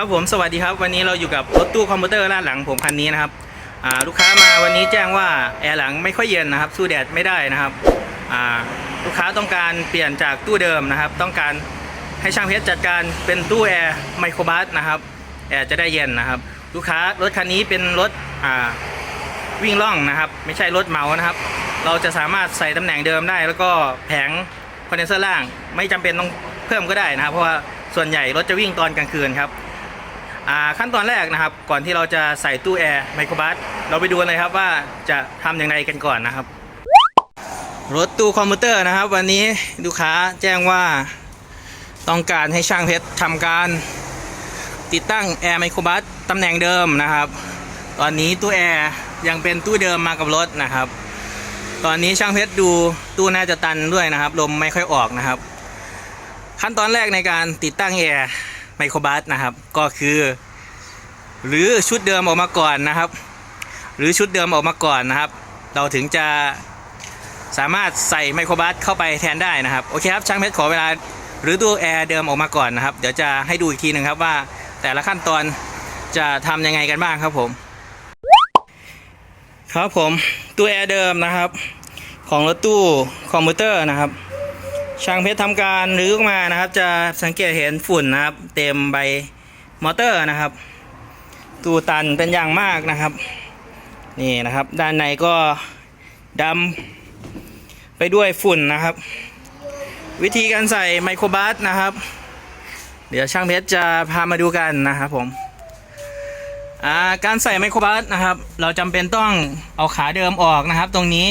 ครับผมสวัสดีครับ วันนี้เราอยู่กับรถตู้คอมพิวเตอร์ด้านหลังผมคันนี้นะครับลูกค้ามาวันนี้แจ้งว่าแอร์หลังไม่ค่อยเย็นนะครับ สู้แดดไม่ได้นะครับลูกค้าต้องการเปลี่ยนจากตู้เดิมนะครับ ต้องการให้ช่างเพชรจัดการเป็นตู้แอร์ไมโครบัสนะครับแอร์จะได้เย็นนะครับ ลูกค้ารถคันนี้เป็นรถวิ่งล่องนะครับ ไม่ใช่รถเหมานะครับ เราจะสามารถใส่ตำแหน่งเดิมได้ แล้วก็แผงคอนเดนเซอร์ล่าง ไม่จำเป็นต้องเพิ่มก็ได้นะครับ เพราะว่าส่วนใหญ่รถจะวิ่งตอนกลางคืนครับ ขั้นตอนแรกนะครับ ก่อนที่เราจะใส่ตู้แอร์ไมโครบัสเราไปดูกันเลยครับว่าจะทำอย่างไรกันก่อนนะครับ รถตู้คอมพิวเตอร์นะครับ วันนี้ลูกค้าแจ้งว่าต้องการให้ช่างเพชรทำการติดตั้งแอร์ไมโครบัสตำแหน่งเดิมนะครับ ตอนนี้ตู้แอร์ยังเป็นตู้เดิมมากับรถนะครับ ตอนนี้ช่างเพชรดูตู้น่าจะตันด้วยนะครับ ลมไม่ค่อยออกนะครับ ขั้นตอนแรกในการติดตั้งแอร์ ไมโครบัสนะครับ ก็คือ หรือชุดเดิมออกมาก่อนนะครับ หรือชุดเดิมออกมาก่อนนะครับ เราถึงจะสามารถใส่ไมโครบัสเข้าไปแทนได้นะครับ โอเคครับ ช่างเพชรขอเวลาหรือตัวแอร์เดิมออกมาก่อนนะครับ เดี๋ยวจะให้ดูอีกทีหนึ่งครับว่าแต่ละขั้นตอนจะทำยังไงกันบ้างครับผม ครับผมตัวแอร์เดิมนะครับ ของรถตู้คอมพิวเตอร์นะครับ ช่างเพชรทำการรื้อออกมานะครับ จะสังเกตเห็นฝุ่นนะครับ เต็มใบมอเตอร์นะครับ ตูตันเป็นอย่างมากนะครับ นี่นะครับ ด้านในก็ดำไปด้วยฝุ่นนะครับ วิธีการใส่ไมโครบัสนะครับ เดี๋ยวช่างเพชรจะพามาดูกันนะครับผมาการใส่ไมโครบัสนะครับ เราจำเป็นต้องเอาขาเดิมออกนะครับ ตรงนี้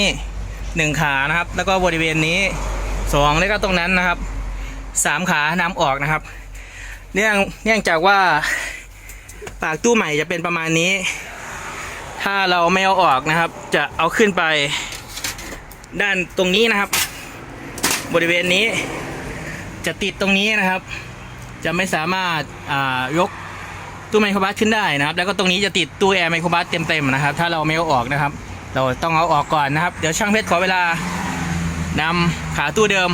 หนึ่งขานะครับ แล้วก็บริเวณนี้ สองแล้วก็ตรงนั้นนะครับสามขานำออกนะครับ เนื่องเนื่องจากว่าปากตู้ใหม่จะเป็นประมาณนี้ ถ้าเราไม่เอาออกนะครับ จะเอาขึ้นไป ด้านตรงนี้นะครับ บริเวณนี้จะติดตรงนี้นะครับ จะไม่สามารถอ่ายกตู้ไมโครบัสขึ้นได้นะครับ แล้วก็ตรงนี้จะติดตู้แอร์ไมโครบัสเต็มๆนะครับ ถ้าเราไม่เอาออกนะครับ เราต้องเอาออกก่อนนะครับ เดี๋ยวช่างเพชรขอเวลา นำขาตู้เดิม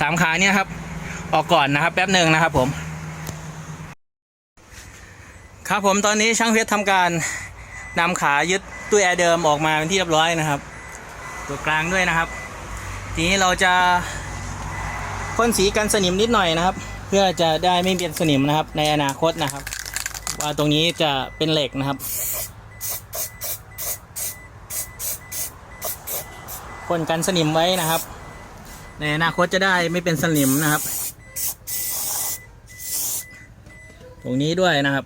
สามขาเนี่ยครับ ออกก่อนนะครับ แป๊บหนึ่งนะครับผม ครับผมตอนนี้ช่างเพชรทำการนำขายึดตู้แอร์เดิมออกมาเป็นที่เรียบร้อยนะครับ ตัวกลางด้วยนะครับ ทีนี้เราจะพ่นสีกันสนิมนิดหน่อยนะครับ เพื่อจะได้ไม่เป็นสนิมนะครับ ในอนาคตนะครับ ว่าตรงนี้จะเป็นเหล็กนะครับ พ่นกันสนิมไว้นะครับ ในอนาคตจะได้ไม่เป็นสนิมนะครับ ตรงนี้ด้วยนะครับ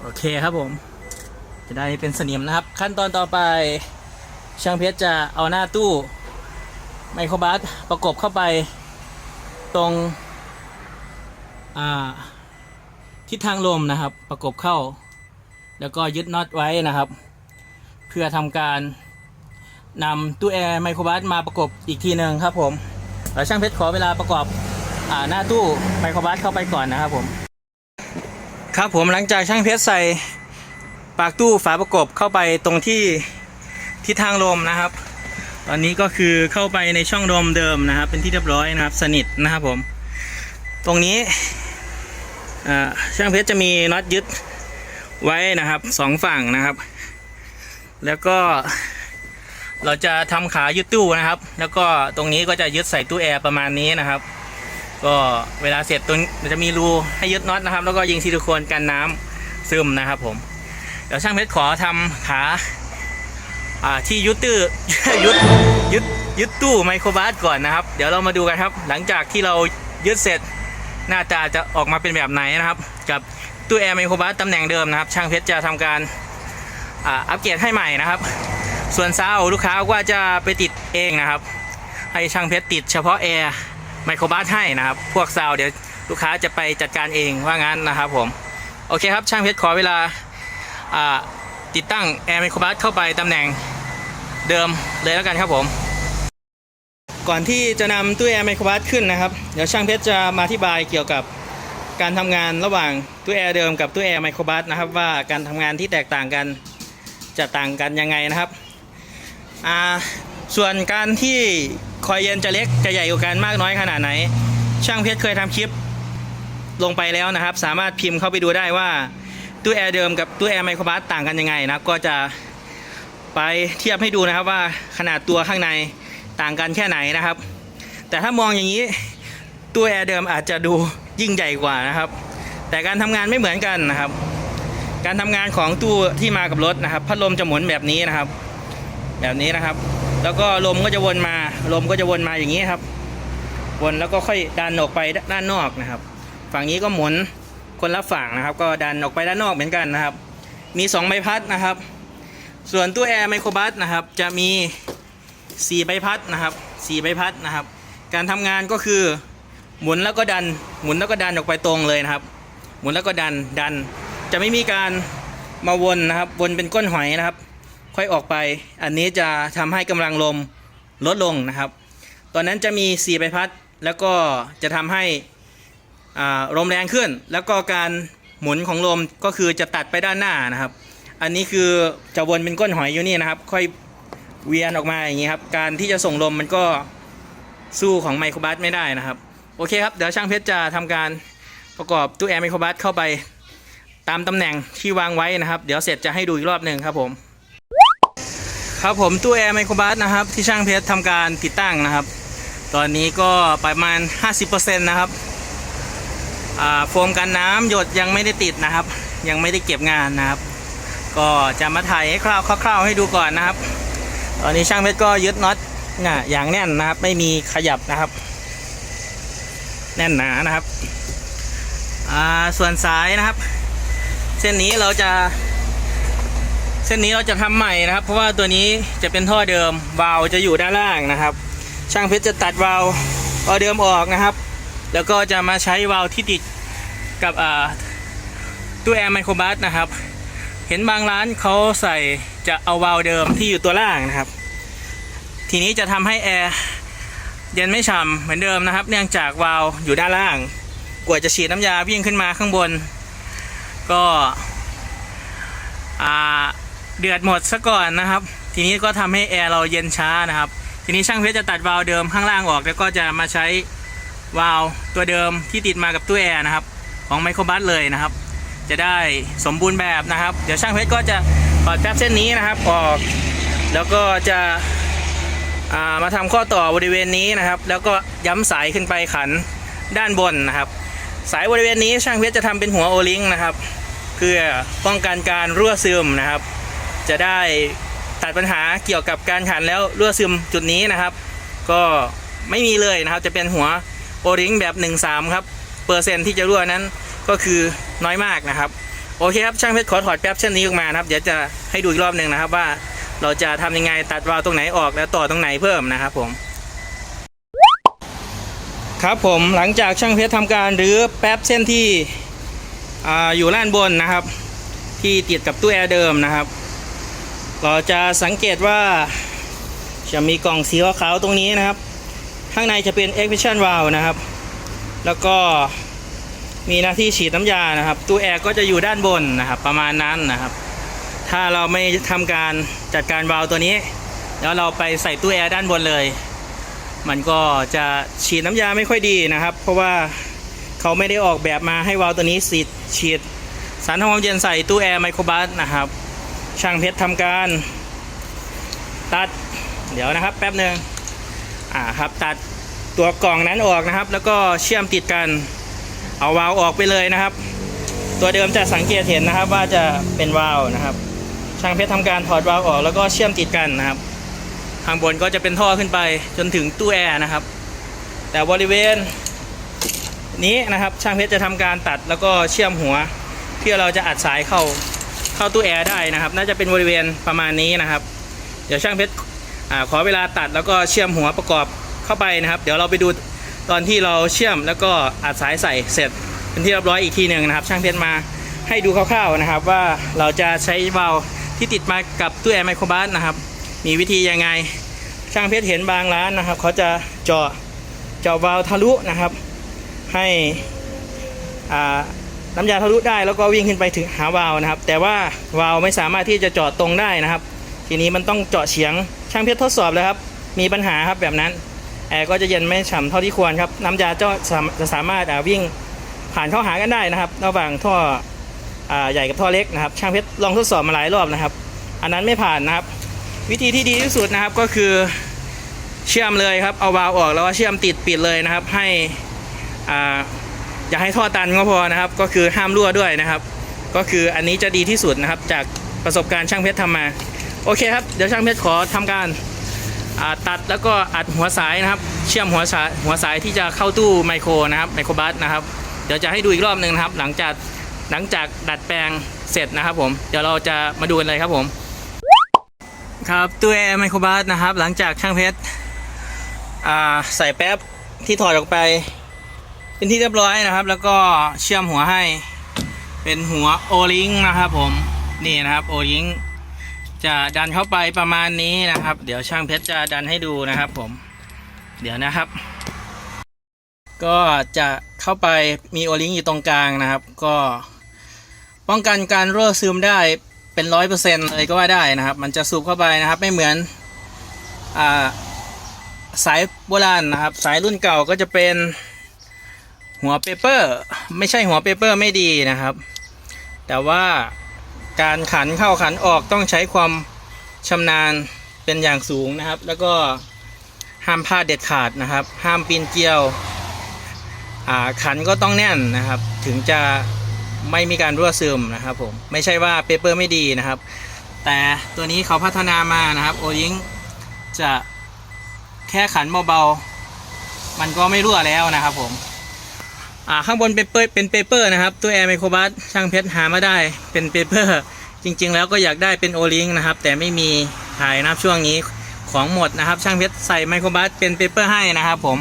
โอเคครับผม จะได้เป็นสนิมนะครับ ขั้นตอนต่อไปช่างเพชรจะเอาหน้าตู้ไมโครบัสประกบเข้าไปตรง ทิศทางลมนะครับประกบเข้า แล้วก็ยึดน็อตไว้นะครับ เพื่อทำการนำตู้แอร์ไมโครบัสมาประกบอีกทีหนึ่งครับผมแล้วช่างเพชรขอเวลาประกอบอหน้าตู้ไมโครบัสเข้าไปก่อนนะครับผม ครับผมหลังจากช่างเพชรใส่ปากตู้ฝาประกบเข้าไปตรงที่ทิศทางลมนะครับ ตอนนี้ก็คือเข้าไปในช่องลมเดิมนะครับ เป็นที่เรียบร้อยนะครับ สนิทนะครับผม ตรงนี้ ช่างเพชรจะมีน็อตยึดไว้นะครับสองฝั่งนะครับ แล้วก็เราจะทำขายึดตู้นะครับ แล้วก็ตรงนี้ก็จะยึดใส่ตู้แอร์ประมาณนี้นะครับ ก็เวลาเสร็จตรงมันจะมีรูให้ยึดน็อตนะครับ แล้วก็ยิงซิลิโคนกันน้ำซึมนะครับผมเดี๋ยวช่างเพชรขอทำขาอ่าที่ยึดตื้ยึดยึดยึดตู้ไมโครบัสก่อนนะครับ เดี๋ยวเรามาดูกันครับ หลังจากที่เรายึดเสร็จ หน้าตาจะออกมาเป็นแบบไหนนะครับ กับตู้แอร์ไมโครบัสตำแหน่งเดิมนะครับ ช่างเพชรจะทำการอ,าอัปเกรดให้ใหม่นะครับ ส่วนเซาลูกค้าว่าจะไปติดเองนะครับ ให้ช่างเพชรติดเฉพาะแอร์ไมโครบัสให้นะครับ พวกเซาเดี๋ยวลูกค้าจะไปจัดการเองว่างั้นนะครับผม โอเคครับช่างเพชรขอเวลาาติดตั้งแอร์ไมโครบัสเข้าไปตำแหน่งเดิมเลยแล้วกันครับผม ก่อนที่จะนำตู้แอร์ไมโครบัสขึ้นนะครับ เดี๋ยวช่างเพชรจะมาอธิบายเกี่ยวกับการทำงานระหว่างตู้แอร์เดิมกับตู้แอร์ไมโครบัสนะครับ ว่าการทำงานที่แตกต่างกันจะต่างกันยังไงนะครับอ่าส่วนการที่คอยเย็นจะเล็กจะใหญ่กว่ากันมากน้อยขนาดไหน ช่างเพชรเคยทำคลิปลงไปแล้วนะครับ สามารถพิมพ์เข้าไปดูได้ว่าตู้แอร์เดิมกับตู้แอร์ไมโครบัสต่างกันยังไงนะครับ ก็จะไปเทียบให้ดูนะครับว่าขนาดตัวข้างใน ต่างกันแค่ไหนนะครับ แต่ถ้ามองอย่างนี้ตู้แอร์เดิมอาจจะดูยิ่งใหญ่กว่านะครับ แต่การทำงานไม่เหมือนกันนะครับ การทำงานของตู้ที่มากับรถนะครับ พัดลมจะหมุนแบบนี้นะครับ แบบนี้นะครับ แล้วก็ลมก็จะวนมาลมก็จะวนมาอย่างนี้ครับ วนแล้วก็ค่อยดันออกไปด้านนอกนะครับ ฝั่งนี้ก็หมุนคนละฝั่งนะครับ ก็ดันออกไปด้านนอกเหมือนกันนะครับ มี 2 ใบพัดนะครับ ส่วนตู้แอร์ไมโครบัสนะครับ จะมี 4ใบพัดนะครับ4ใบพัดนะครับ การทำงานก็คือหมุนแล้วก็ดัน หมุนแล้วก็ดันออกไปตรงเลยนะครับ หมุนแล้วก็ดันดัน จะไม่มีการมาวนนะครับ วนเป็นก้นหอยนะครับ ค่อยออกไป อันนี้จะทำให้กำลังลมลดลงนะครับ ตอนนั้นจะมี4ใบพัด แล้วก็จะทำให้ลมแรงขึ้น แล้วก็การหมุนของลมก็คือจะตัดไปด้านหน้านะครับ อันนี้คือจะวนเป็นก้นหอยอยู่นี่นะครับ ค่อย เวียนออกมาอย่างนี้ครับ การที่จะส่งลมมันก็สู้ของไมโครบัสไม่ได้นะครับ โอเคครับ เดี๋ยวช่างเพชรจะทำการประกอบตู้แอร์ไมโครบัสเข้าไปตามตำแหน่งที่วางไว้นะครับ เดี๋ยวเสร็จจะให้ดูอีกรอบหนึ่งครับผม ครับผมตู้แอร์ไมโครบัสนะครับ ที่ช่างเพชรทำการติดตั้งนะครับ ตอนนี้ก็ประมาณ 50%นะครับอ่าโฟมกันน้ำหยดยังไม่ได้ติดนะครับ ยังไม่ได้เก็บงานนะครับ ก็จะมาถ่ายให้คร่าวๆให้ดูก่อนนะครับ ตอนนี้ช่างเพชรก็ยึดน็อตน่ะอย่างแน่นนะครับ ไม่มีขยับนะครับ แน่นหนานะครับอ่าส่วนสายนะครับ เส้นนี้เราจะ เส้นนี้เราจะทำใหม่นะครับ เพราะว่าตัวนี้จะเป็นท่อเดิมวาล์วจะอยู่ด้านล่างนะครับ ช่างเพชรจะตัดวาล์วเอเดิมออกนะครับ แล้วก็จะมาใช้วาล์วที่ติดกับอ่าตู้แอร์ไมโครบัสนะครับ เห็นบางร้านเขาใส่ จะเอาวาล์วเดิมที่อยู่ตัวล่างนะครับ ทีนี้จะทำให้แอร์เย็นไม่ฉ่ำเหมือนเดิมนะครับ เนื่องจากวาล์วอยู่ด้านล่าง กว่าจะฉีดน้ำยาวิ่งขึ้นมาข้างบน ก็เดือดหมดซะก่อนนะครับ ทีนี้ก็ทำให้แอร์เราเย็นช้านะครับ ทีนี้ช่างเพชรจะตัดวาล์วเดิมข้างล่างออก แล้วก็จะมาใช้วาล์วตัวเดิมที่ติดมากับตู้แอร์นะครับ ของไมโครบัสเลยนะครับ จะได้สมบูรณ์แบบนะครับ เดี๋ยวช่างเพชรก็จะ ถอดแป๊บเส้นนี้นะครับออก แล้วก็จะามาทำข้อต่อบริเวณนี้นะครับ แล้วก็ย้ำสายขึ้นไปขันด้านบนนะครับ สายบริเวณนี้ช่างเพชรจะทำเป็นหัวโอลิงนะครับ เพื่อป้องกันการรั่วซึมนะครับ จะได้ตัดปัญหาเกี่ยวกับการขันแล้วรั่วซึมจุดนี้นะครับ ก็ไม่มีเลยนะครับ จะเป็นหัวโอลิงแบบ 1-3 ครับ เปอร์เซ็นที่จะรั่วนั้นก็คือน้อยมากนะครับ โอเคครับช่างเพชรขอถอดแป๊บเช่นนี้ออกมานะครับ เดี๋ยวจะให้ดูอีกรอบหนึ่งนะครับว่าเราจะทำยังไงตัดวาล์วตรงไหนออกแล้วต่อตรงไหนเพิ่มนะครับผมครับผมหลังจากช่างเพชรทำการรื้อแป๊บเส้นที่ออยู่ด้านบนนะครับ ที่ติดกับตู้แอร์เดิมนะครับ เราจะสังเกตว่าจะมีกล่องสีขาวๆตรงนี้นะครับ ข้างในจะเป็น expansion valve นะครับ แล้วก็ มีหน้าที่ฉีดน้ำยานะครับ ตู้แอร์ก็จะอยู่ด้านบนนะครับ ประมาณนั้นนะครับ ถ้าเราไม่ทำการจัดการวาล์วตัวนี้ แล้วเราไปใส่ตู้แอร์ด้านบนเลย มันก็จะฉีดน้ำยาไม่ค่อยดีนะครับ เพราะว่าเขาไม่ได้ออกแบบมาให้วาล์วตัวนี้ฉีดฉีดสารทำความเย็นใส่ตู้แอร์ไมโครบัสนะครับ ช่างเพชรทำการ ตัดเดี๋ยวนะครับ แป๊บหนึ่งอ่าครับตัดตัวกล่องนั้นออกนะครับ แล้วก็เชื่อมติดกัน เอาวาล์วออกไปเลยนะครับ ตัวเดิมจะสังเกตเห็นนะครับว่าจะเป็นวาล์วนะครับ ช่างเพชรทำการถอดวาล์วออกแล้วก็เชื่อมติดกันนะครับ ข้างบนก็จะเป็นท่อขึ้นไปจนถึงตู้แอร์นะครับ แต่บริเวณนี้นะครับช่างเพชรจะทำการตัดแล้วก็เชื่อมหัวเพื่อเราจะอัดสายเข้าเข้าตู้แอร์ได้นะครับ น่าจะเป็นบริเวณประมาณนี้นะครับ เดี๋ยวช่างเพชรขอเวลาตัดแล้วก็เชื่อมหัวประกอบเข้าไปนะครับ เดี๋ยวเราไปดู ตอนที่เราเชื่อมแล้วก็อัดสายใส่เสร็จเป็นที่เรียบร้อยอีกทีหนึ่งนะครับ ช่างเพชรมาให้ดูคร่าวๆนะครับ ว่าเราจะใช้วาล์วที่ติดมากับตู้แอร์ไมโครบัสนะครับ มีวิธียังไงช่างเพชรเห็นบางร้านนะครับ เขาจะเจาะเจาะวาล์วทะลุนะครับ ให้น้ำยาทะลุได้แล้วก็วิ่งขึ้นไปถึงหาวาล์วนะครับ แต่ว่าวาล์วไม่สามารถที่จะเจาะตรงได้นะครับ ทีนี้มันต้องเจาะเฉียงช่างเพชรทดสอบแล้วครับ มีปัญหาครับแบบนั้น แอร์ก็จะเย็นไม่ฉ่ำเท่าที่ควรครับ น้ำยาจะสามจะสามารถวิ่งผ่านเข้าหากันได้นะครับ ระหว่างท่ออใหญ่กับท่อเล็กนะครับ ช่างเพชรลองทดสอบมาหลายรอบนะครับ อันนั้นไม่ผ่านนะครับ วิธีที่ดีที่สุดนะครับก็คือเชื่อมเลยครับ เอาวาล์วออกแล้วก็เชื่อมติดปิดเลยนะครับ ให้อ่าอย่าให้ท่อตันก็พอนะครับ ก็คือห้ามรั่วด้วยนะครับ ก็คืออันนี้จะดีที่สุดนะครับ จากประสบการณ์ช่างเพชรทำมา โอเคครับ เดี๋ยวช่างเพชรขอทำการ ตัดแล้วก็อัดหัวสายนะครับ เชื่อมหัวสายหัวสายที่จะเข้าตู้ไมโครนะครับไมโครบัสนะครับ เดี๋ยวจะให้ดูอีกรอบหนึ่งนะครับ หลังจากหลังจากดัดแปลงเสร็จนะครับผมเดี๋ยวเราจะมาดูกันเลยครับผม ครับตัวแอร์ไมโครบัสนะครับ หลังจากช่างเพชรใส่แป๊บที่ถอดออกไป เป็นที่เรียบร้อยนะครับ แล้วก็เชื่อมหัวให้เป็นหัวโอลิงนะครับผมนี่นะครับโอลิง จะดันเข้าไปประมาณนี้นะครับ เดี๋ยวช่างเพชรจะดันให้ดูนะครับ ผม เดี๋ยวนะครับ ก็จะเข้าไปมีโอลิงอยู่ตรงกลางนะครับ ก็ป้องกันการรั่วซึมได้เป็นร้อยเปอร์เซ็นต์เลยก็ว่าได้นะครับ มันจะสูบเข้าไปนะครับ ไม่เหมือนอ่าสายโบราณนะครับ สายรุ่นเก่าก็จะเป็นหัวเปเปอร์ ไม่ใช่หัวเปเปอร์ไม่ดีนะครับ แต่ว่า การขันเข้าขันออกต้องใช้ความชำนาญเป็นอย่างสูงนะครับ แล้วก็ห้ามพลาดเด็ดขาดนะครับ ห้ามปีนเกลียวอ่าขันก็ต้องแน่นนะครับ ถึงจะไม่มีการรั่วซึมนะครับผมไม่ใช่ว่าเปเปอร์ไม่ดีนะครับ แต่ตัวนี้เขาพัฒนามานะครับโอยิงจะแค่ขันเบาๆมันก็ไม่รั่วแล้วนะครับผม อ่าข้างบนเป็นเปเป็นเปเปอร์นะครับตัวแอร์ไมโครบัสช่างเพชรหามาได้เป็นเปเปอร์จริง ๆ แล้วก็อยากได้เป็นโอลิงนะครับ แต่ไม่มีขายนะครับช่วงนี้ของหมดนะครับ ช่างเพชรใส่ไมโครบัสเป็นเปเปอร์ให้นะครับผม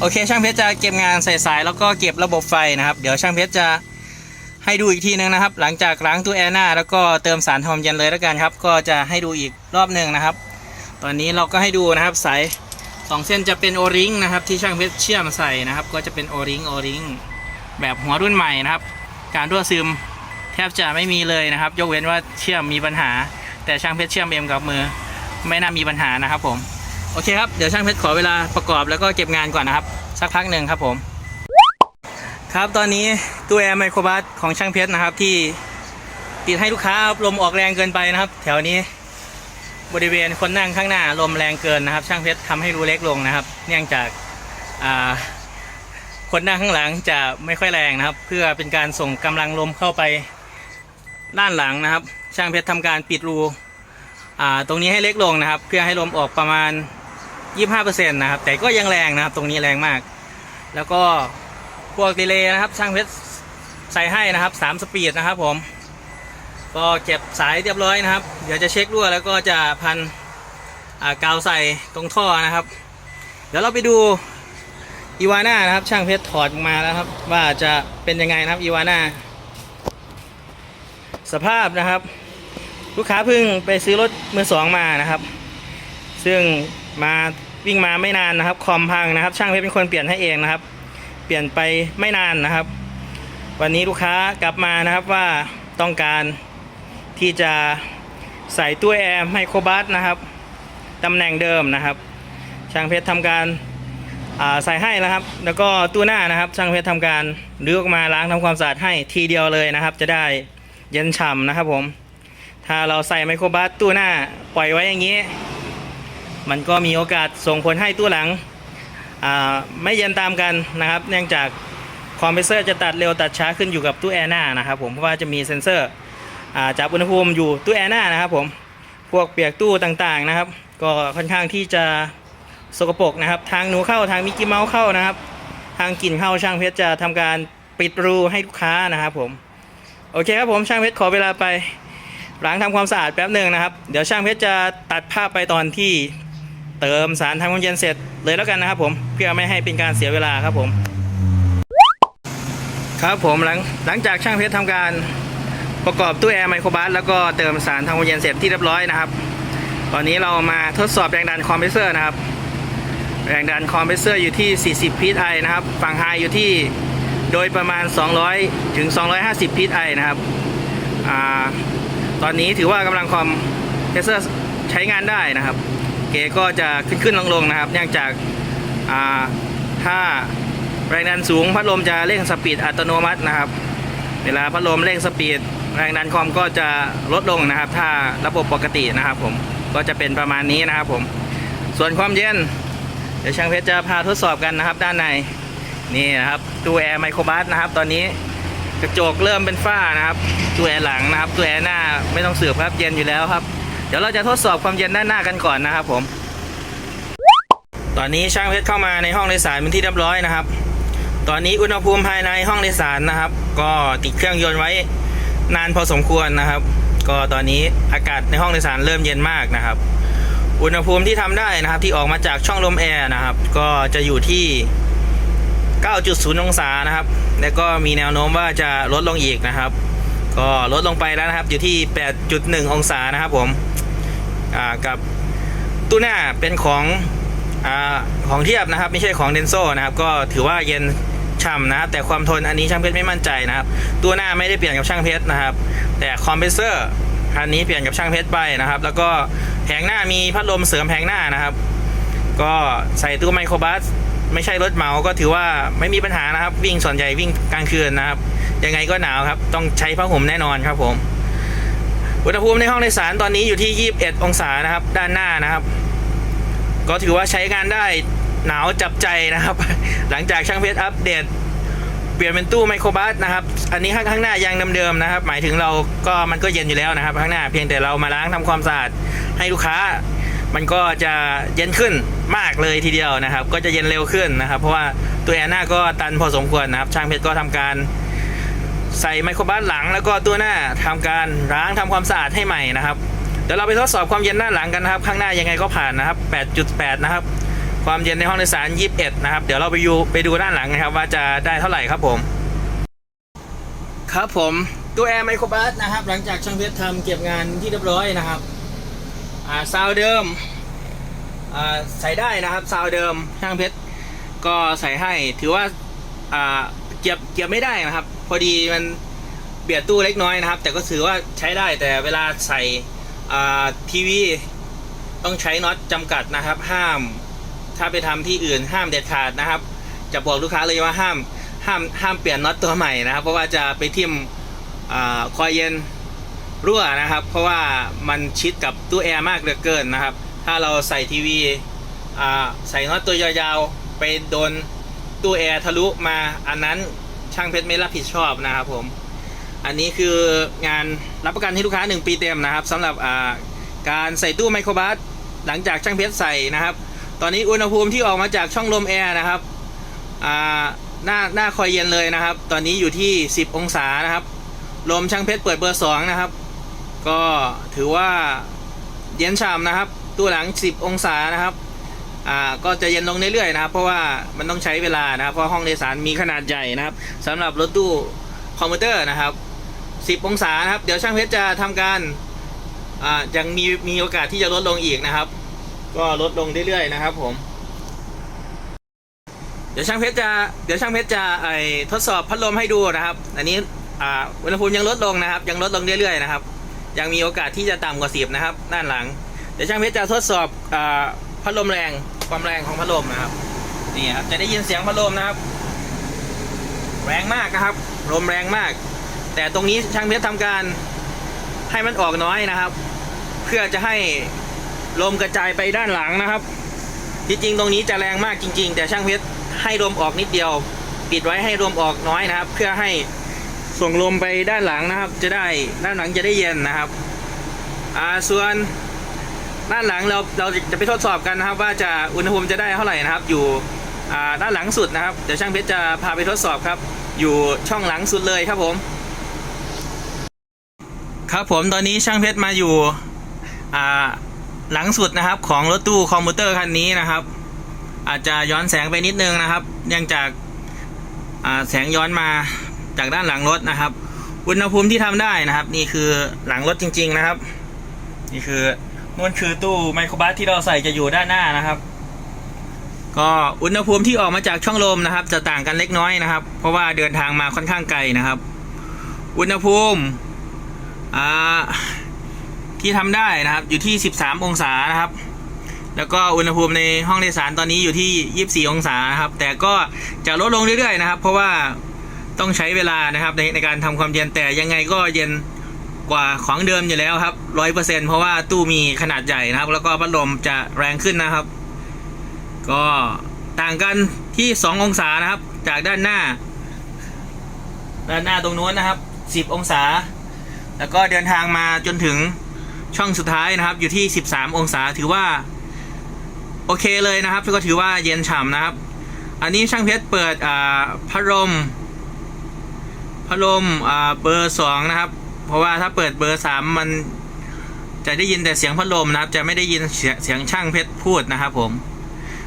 โอเค ช่างเพชรจะเก็บงานใส่สายแล้วก็เก็บระบบไฟนะครับ เดี๋ยวช่างเพชรจะให้ดูอีกทีนึงนะครับ หลังจากล้างตัวแอร์หน้า แล้วก็เติมสารทอมเย็นเลยแล้วกันครับ ก็จะให้ดูอีกรอบหนึ่งนะครับ ตอนนี้เราก็ให้ดูนะครับสาย สองเส้นจะเป็นโอริงนะครับที่ช่างเพชรเชื่อมใส่นะครับ ก็จะเป็นโอริงโอริงแบบหัวรุ่นใหม่นะครับ การรั่วซึมแทบจะไม่มีเลยนะครับ ยกเว้นว่าเชื่อมมีปัญหา แต่ช่างเพชรเชื่อมเองกับมือ ไม่น่ามีปัญหานะครับผมโอเคครับเดี๋ยวช่างเพชรขอเวลาประกอบแล้วก็เก็บงานก่อนนะครับ สักพักหนึ่งครับผมครับตอนนี้ตัวแอร์ไมโครบัสของช่างเพชรนะครับที่ติดให้ลูกค้าลมออกแรงเกินไปนะครับ แถวนี้ บริเวณคนนั่งข้างหน้าลมแรงเกินนะครับ ช่างเพชรทำให้รูเล็กลงนะครับ เนื่องจากาคนนั่งข้างหลังจะไม่ค่อยแรงนะครับ เพื่อเป็นการส่งกำลังลมเข้าไปด้านหลังนะครับ ช่างเพชรทำการปิดรูตรงนี้ให้เล็กลงนะครับ เพื่อให้ลมออกประมาณ 25%นะครับ แต่ก็ยังแรงนะครับ ตรงนี้แรงมาก แล้วก็พวกดีเลย์นะครับ ช่างเพชรใส่ให้นะครับ3สปีดนะครับผม ก็เก็บสายเรียบร้อยนะครับ เดี๋ยวจะเช็ครั่วแล้วก็จะพันอ่ากาวใส่ตรงท่อนะครับ เดี๋ยวเราไปดูอีวาน่านะครับ ช่างเพชรถอดออกมาแล้วครับ ว่าจะเป็นยังไงนะครับอีวาน่าสภาพนะครับ ลูกค้าเพิ่งไปซื้อรถมือสองมานะครับ ซึ่งมาวิ่งมาไม่นานนะครับ คอมพังนะครับ ช่างเพชรเป็นคนเปลี่ยนให้เองนะครับ เปลี่ยนไปไม่นานนะครับ วันนี้ลูกค้ากลับมานะครับว่าต้องการ ที่จะใส่ตู้แอร์ไมโครบัสนะครับตำแหน่งเดิมนะครับ ช่างเพชรทำการาใส่ให้นะครับ แล้วก็ตู้หน้านะครับ ช่างเพชรทำการรื้อออกมาล้างทำความสะอาดให้ทีเดียวเลยนะครับ จะได้เย็นฉ่ำนะครับผม ถ้าเราใส่ไมโครบัสตู้หน้าปล่อยไว้อย่างนี้ มันก็มีโอกาสส่งผลให้ตู้หลังไม่เย็นตามกันนะครับ เนื่องจากคอมเพรสเซอร์จะตัดเร็วตัดช้าขึ้นอยู่กับตู้แอร์หน้านะครับผมเพราะว่าจะมีเซ็นเซอร์ จับอุณหภูมิอยู่ตู้แอร์หน้านะครับผมพวกเปียกตู้ต่างๆนะครับ ก็ค่อนข้างที่จะสกปรกนะครับ ทางหนูเข้าทางมิกกี้เมาส์เข้านะครับ ทางกลิ่นเข้าช่างเพชรจะทำการปิดรูให้ลูกค้านะครับผมโอเคครับผมช่างเพชรขอเวลาไปล้างทำความสะอาดแป๊บหนึ่งนะครับ เดี๋ยวช่างเพชรจะตัดภาพไปตอนที่เติมสารทำความเย็นเสร็จเลยแล้วกันนะครับผมเพื่อไม่ให้เป็นการเสียเวลาครับผม ครับผมหลังหลังจากช่างเพชรทำการ ประกอบตู้แอร์ไมโครบัสแล้วก็เติมสารทำความเย็นเสร็จที่เรียบร้อยนะครับ ตอนนี้เรามาทดสอบแรงดันคอมเพรสเซอร์นะครับ แรงดันคอมเพรสเซอร์อยู่ที่ 40พีไอนะครับ ฝั่งไฮอยู่ที่โดยประมาณ 200 ถึง 250พีไอนะครับอตอนนี้ถือว่ากำลังคอมเพรสเซอร์ใช้งานได้นะครับ เกก็จะขึ้นขึ้นลงลงนะครับ เนื่องจากาถ้าแรงดันสูงพัดลมจะเร่งสปีดอัตโนมัตินะครับ เวลาพัดลมเร่งสปีด แรงดันคอมก็จะลดลงนะครับ ถ้าระบบปกตินะครับ ผมก็จะเป็นประมาณนี้นะครับ ผม ส่วนความเย็น เดี๋ยวช่างเพชรจะพาทดสอบกันนะครับ ด้านในนี่นะครับตู้แอร์ไมโครบัสนะครับ ตอนนี้กระจกเริ่มเป็นฝ้านะครับตู้แอร์หลังนะครับตู้แอร์หน้าไม่ต้องสืบครับเย็นอยู่แล้วครับ เดี๋ยวเราจะทดสอบความเย็นด้านหน้ากันก่อนนะครับ ผม ตอนนี้ช่างเพชรเข้ามาในห้องโดยสารเป็นที่เรียบร้อยนะครับ ตอนนี้อุณหภูมิภายในห้องโดยสารนะครับ ก็ติดเครื่องยนต์ไว้ นานพอสมควรนะครับ ก็ตอนนี้อากาศในห้องโดยสารเริ่มเย็นมากนะครับ อุณหภูมิที่ทำได้นะครับ ที่ออกมาจากช่องลมแอร์นะครับ ก็จะอยู่ที่ 9.0 องศานะครับ แล้วก็มีแนวโน้มว่าจะลดลงอีกนะครับ ก็ลดลงไปแล้วนะครับ อยู่ที่ 8.1 องศานะครับผมกับตู้หน้าเป็นของอของเทียบนะครับ ไม่ใช่ของเดนโซนะครับ ก็ถือว่าเย็น ฉ่ำนะครับแต่ความทนอันนี้ช่างเพชรไม่มั่นใจนะครับ ตัวหน้าไม่ได้เปลี่ยนกับช่างเพชรนะครับ แต่คอมเพรสเซอร์คันนี้เปลี่ยนกับช่างเพชรไปนะครับ แล้วก็แผงหน้ามีพัดลมเสริมแผงหน้านะครับ ก็ใส่ตู้ไมโครบัสไม่ใช่รถเหมาก็ถือว่าไม่มีปัญหานะครับ วิ่งส่วนใหญ่วิ่งกลางคืนนะครับ ยังไงก็หนาวครับ ต้องใช้ผ้าห่มแน่นอนครับผมอุณหภูมิในห้องโดยสารตอนนี้อยู่ที่ 21 องศานะครับ ด้านหน้านะครับ ก็ถือว่าใช้งานได้ หนาวจับใจนะครับ หลังจากช่างเพชรอัปเดต เปลี่ยนเป็นตู้ไมโครบัสนะครับ อันนี้ข้างข้างหน้ายังเดิมๆนะครับ หมายถึงเราก็มันก็เย็นอยู่แล้วนะครับ ข้างหน้าเพียงแต่เรามาล้างทำความสะอาดให้ลูกค้า มันก็จะเย็นขึ้นมากเลยทีเดียวนะครับ ก็จะเย็นเร็วขึ้นนะครับ เพราะว่าตัวแอร์หน้าก็ตันพอสมควรนะครับ ช่างเพชรก็ทำการใส่ไมโครบัสหลังแล้วก็ตัวหน้าทำการล้างทำความสะอาดให้ใหม่นะครับ เดี๋ยวเราไปทดสอบความเย็นด้าหลังกันนะครับ ข้างหน้ายังไงก็ผ่านนะครับ 8.8 นะครับ ความเย็นในห้องโดยสาร 21 นะครับ เดี๋ยวเราไปดูไปดูด้านหลังนะครับว่าจะได้เท่าไหร่ครับผม ครับผมตัวแอร์ไมโครบัสนะครับ หลังจากช่างเพชรทำเก็บงานที่เรียบร้อยนะครับอ่าซาวเดิมอ่าใส่ได้นะครับซาวเดิมช่างเพชรก็ใส่ให้ถือว่าอ่าเก็บเก็บไม่ได้นะครับ พอดีมันเบียดตู้เล็กน้อยนะครับ แต่ก็ถือว่าใช้ได้แต่เวลาใส่ทีวีต้องใช้น็อตจำกัดนะครับ ห้าม ถ้าไปทำที่อื่นห้ามเด็ดขาดนะครับ จะบอกลูกค้าเลยว่าห้ามห้ามห้ามเปลี่ยนน็อตตัวใหม่นะครับ เพราะว่าจะไปทิ่มอคอยเย็นรั่วนะครับ เพราะว่ามันชิดกับตู้แอร์มากเหลือเกินนะครับ ถ้าเราใส่ทีวีใส่น็อตตัวยาวๆไปโดนตู้แอร์ทะลุมาอันนั้นช่างเพชรไม่รับผิดชอบนะครับผม อันนี้คืองานรับประกันให้ลูกค้า 1 ปีเต็มนะครับสำหรับการใส่ตู้ไมโครบัสหลังจากช่างเพชรใส่นะครับ ตอนนี้อุณหภูมิที่ออกมาจากช่องลมแอร์นะครับอ่าหน้าหน้าคอยเย็นเลยนะครับ ตอนนี้อยู่ที่ 10 องศานะครับ ลมช่างเพชรเปิดเบอร์สองนะครับ ก็ถือว่าเย็นฉ่ำนะครับตู้หลัง 10 องศานะครับอ่าก็จะเย็นลงเรื่อยๆนะครับ เพราะว่ามันต้องใช้เวลานะครับเพราะห้องโดยสารมีขนาดใหญ่นะครับสำหรับรถตู้คอมพิวเตอร์นะครับ 10 องศานะครับ เดี๋ยวช่างเพชรจะทำการอ่ายังมีมีโอกาสที่จะลดลงอีกนะครับ ก็ลดลงเรื่อยๆนะครับผม เดี๋ยวช่างเพชรจะเดี๋ยวช่างเพชรจะไอทดสอบพัดลมให้ดูนะครับ อันนี้อ่าอุณหภูมิยังลดลงนะครับ ยังลดลงเรื่อยๆนะครับ ยังมีโอกาสที่จะต่ำกว่าสิบนะครับ ด้านหลัง เดี๋ยวช่างเพชรจะทดสอบอ่าพัดลมแรงความแรงของพัดลมนะครับนี่ครับจะได้ยินเสียงพัดลมนะครับ แรงมากนะครับ ลมแรงมาก แต่ตรงนี้ช่างเพชรทำการให้มันออกน้อยนะครับ เพื่อจะให้ ลมกระจายไปด้านหลังนะครับ ที่จริงตรงนี้จะแรงมากจริง ๆ แต่ช่างเพชรให้ลมออกนิดเดียว ปิดไว้ให้ลมออกน้อยนะครับ เพื่อให้ส่งลมไปด้านหลังนะครับ จะได้ด้านหลังจะได้เย็นนะครับอ่าส่วนด้านหลังเราเราจะไปทดสอบกันนะครับ ว่าจะอุณหภูมิจะได้เท่าไหร่นะครับ อยู่อ่าด้านหลังสุดนะครับเดี๋ยวช่างเพชรจะพาไปทดสอบครับ อยู่ช่องหลังสุดเลยครับผม ครับผมตอนนี้ช่างเพชรมาอยู่อ่า หลังสุดนะครับของรถตู้คอมพิวเตอร์คันนี้นะครับ อาจจะย้อนแสงไปนิดนึงนะครับเนื่องจากาแสงย้อนมาจากด้านหลังรถนะครับ อุณหภูมิที่ทำได้นะครับ นี่คือหลังรถจริง ๆนะครับ นี่คือนู่นคือตู้ไมโครบัสที่เราใส่จะอยู่ด้านหน้านะครับ ก็อุณหภูมิที่ออกมาจากช่องลมนะครับ จะต่างกันเล็กน้อยนะครับ เพราะว่าเดินทางมาค่อนข้างไกลนะครับ อุณหภูมิอ่า ที่ทำได้นะครับอยู่ที่ 13 องศานะครับ แล้วก็อุณหภูมิในห้องโดยสารตอนนี้อยู่ที่ 24 องศานะครับ แต่ก็จะลดลงเรื่อยๆนะครับ เพราะว่าต้องใช้เวลานะครับในในการทำความเย็นแต่ยังไงก็เย็นกว่าของเดิมอยู่แล้วครับร้อยเปอร์เซ็นเพราะว่าตู้มีขนาดใหญ่นะครับ แล้วก็พัดลมจะแรงขึ้นนะครับ ก็ต่างกันที่ 2 องศานะครับ จากด้านหน้า ด้านหน้าตรงนู้นนะครับ 10 องศา แล้วก็เดินทางมาจนถึง ช่องสุดท้ายนะครับอยู่ที่ 13 องศาถือว่า โอเคเลยนะครับก็ถือว่าเย็นฉ่ำนะครับ อันนี้ช่างเพชรเปิดพัดลมพัดลมเบอร์สองนะครับ เพราะว่าถ้าเปิดเบอร์สามมันจะได้ยินแต่เสียงพัดลมนะครับ จะไม่ได้ยินเสียงช่างเพชรพูดนะครับผม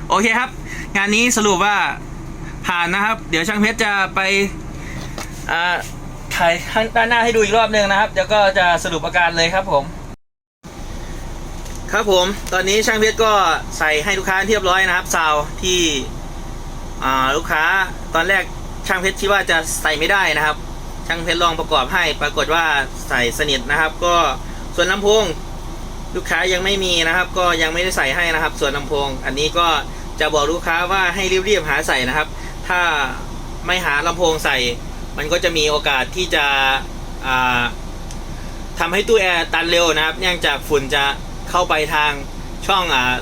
โอเคครับ งานนี้สรุปว่าผ่านนะครับ เดี๋ยวช่างเพชรจะไปถ่ายด้านหน้าให้ดูอีกรอบหนึ่งนะครับ เดี๋ยวก็จะสรุปอาการเลยครับผม ครับผมตอนนี้ช่างเพชรก็ใส่ให้ลูกค้าเรียบร้อยนะครับซาวที่ลูกค้าตอนแรกช่างเพชรคิดว่าจะใส่ไม่ได้นะครับ ช่างเพชรลองประกอบให้ปรากฏว่าใส่สนิทนะครับ ก็ส่วนลำโพงลูกค้ายังไม่มีนะครับ ก็ยังไม่ได้ใส่ให้นะครับ ส่วนลำโพง อันนี้ก็จะบอกลูกค้าว่าให้รีบๆหาใส่นะครับ ถ้าไม่หาลำโพงใส่ มันก็จะมีโอกาสที่จะอ่าทำให้ตู้แอร์ตันเร็วนะครับเนื่องจากฝุ่นจะ เข้าไปทางช่องอ่า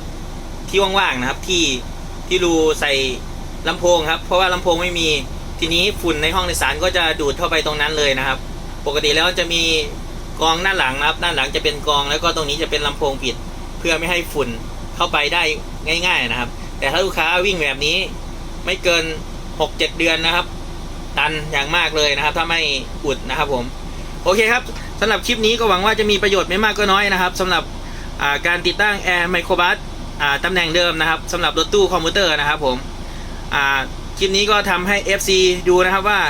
ที่ว่างๆนะครับ ที่ที่รูใส่ลำโพงครับ เพราะว่าลำโพงไม่มีทีนี้ฝุ่นในห้องโดยสารก็จะดูดเข้าไปตรงนั้นเลยนะครับ ปกติแล้วจะมีกรองด้านหลังนะครับ ด้านหลังจะเป็นกรอง แล้วก็ตรงนี้จะเป็นลำโพงปิด เพื่อไม่ให้ฝุ่นเข้าไปได้ง่าย ๆนะครับ แต่ถ้าลูกค้าวิ่งแบบนี้ไม่เกิน 6-7 เดือนนะครับ ตันอย่างมากเลยนะครับ ถ้าไม่อุดนะครับผม โอเคครับสำหรับคลิปนี้ก็หวังว่าจะมีประโยชน์ไม่มากก็น้อยนะครับสำหรับ การติดตั้งแอร์ไมโครบัสตำแหน่งเดิมนะครับสำหรับรถตู้คอมพิวเตอร์นะครับผมคลิปนี้ก็ทำให้ FC ดูนะครับว่า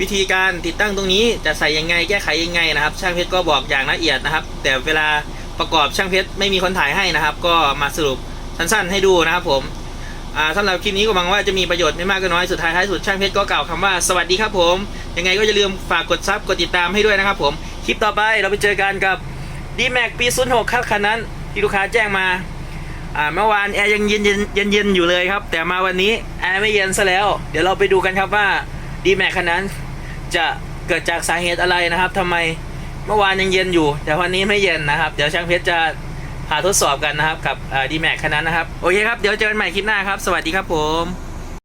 วิธีการติดตั้งตรงนี้จะใส่ยังไงแก้ไขยังไงนะครับ ช่างเพชรก็บอกอย่างละเอียดนะครับ แต่เวลาประกอบช่างเพชรไม่มีคนถ่ายให้นะครับ ก็มาสรุปสั้นๆ ให้ดูนะครับผมสำหรับคลิปนี้ก็หวังว่าจะมีประโยชน์ไม่มากก็น้อยสุดท้ายท้ายสุดช่างเพชรก็กล่าวคำว่าสวัสดีครับผม ยังไงก็อย่าลืมฝากกดซับกดติดตามให้ด้วยนะครับผมคลิปต่อไปเราไปเจอกันกับ d m a x ปี06ครับคันนั้น ที่ลูกค้าแจ้งมา อ่าเมื่อวานแอร์ยังเย็นเย็นเย็นเย็นอยู่เลยครับ แต่มาวันนี้แอร์ไม่เย็นซะแล้ว เดี๋ยวเราไปดูกันครับว่า d m a x คันนั้นจะเกิดจากสาเหตุอะไรนะครับทำไมเมื่อวานยังเย็นอยู่ แต่วันนี้ไม่เย็นนะครับ เดี๋ยวช่างเพชรจะพาทดสอบกันนะครับกับดีแม็กคันนั้นนะครับ โอเคครับ เดี๋ยวเจอกันใหม่คลิปหน้าครับ สวัสดีครับผม